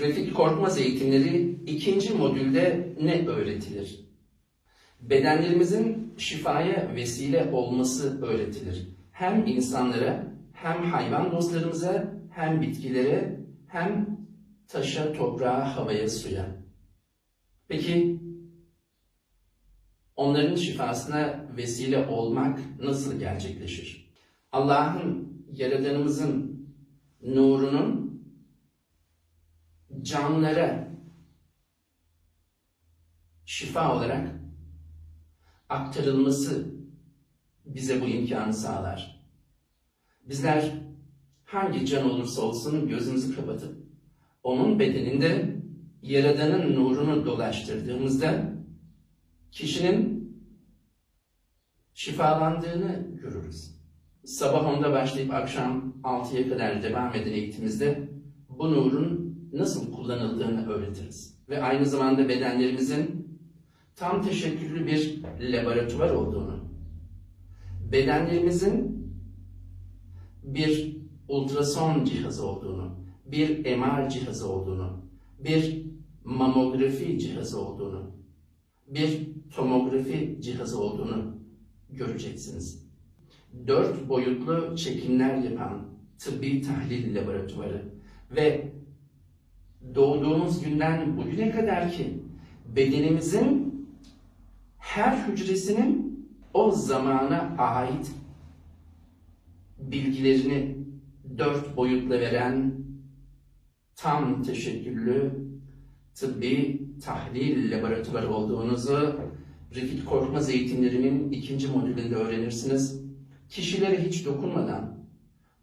Refik Korkmaz eğitimleri ikinci modülde ne öğretilir? Bedenlerimizin şifaya vesile olması öğretilir. Hem insanlara, hem hayvan dostlarımıza, hem bitkilere, hem taşa, toprağa, havaya, suya. Peki onların şifasına vesile olmak nasıl gerçekleşir? Allah'ın, Yaradanımızın nurunun canlara şifa olarak aktarılması bize bu imkanı sağlar. Bizler hangi can olursa olsun gözümüzü kapatıp onun bedeninde Yaradan'ın nurunu dolaştırdığımızda kişinin şifalandığını görürüz. Sabah 10'da başlayıp akşam 6'ya kadar devam eden eğitimimizde bu nurun nasıl kullanıldığını öğretiriz. Ve aynı zamanda bedenlerimizin tam teşekküllü bir laboratuvar olduğunu, bedenlerimizin bir ultrason cihazı olduğunu, bir MR cihazı olduğunu, bir mamografi cihazı olduğunu, bir tomografi cihazı olduğunu göreceksiniz. Dört boyutlu çekimler yapan tıbbi tahlil laboratuvarı ve doğduğumuz günden bugüne kadar ki bedenimizin her hücresinin o zamana ait bilgilerini dört boyutla veren tam teşekküllü tıbbi tahlil laboratuvarı olduğunuzu Refik Korkmaz eğitimlerinin ikinci modülünde öğrenirsiniz. Kişilere hiç dokunmadan,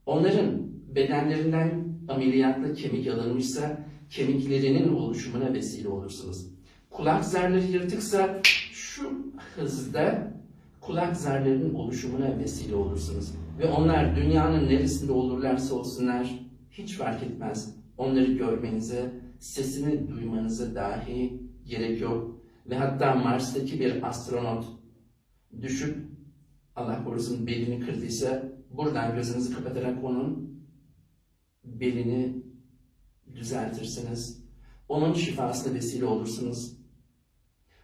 onların bedenlerinden ameliyatla kemik alınmışsa kemiklerinin oluşumuna vesile olursunuz. Kulak zarları yırtıksa şu hızda kulak zarlarının oluşumuna vesile olursunuz. Ve onlar dünyanın neresinde olurlarsa olsunlar hiç fark etmez. Onları görmenize, sesini duymanıza dahi gerek yok. Ve hatta Mars'taki bir astronot düşüp Allah korusun belini kırdıysa buradan gözünüzü kapatarak onun belini düzeltirsiniz. Onun şifasına vesile olursunuz.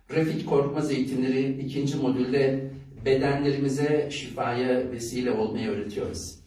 Refik Korkmaz eğitimleri ikinci modülde bedenlerimize şifaya vesile olmayı öğretiyoruz.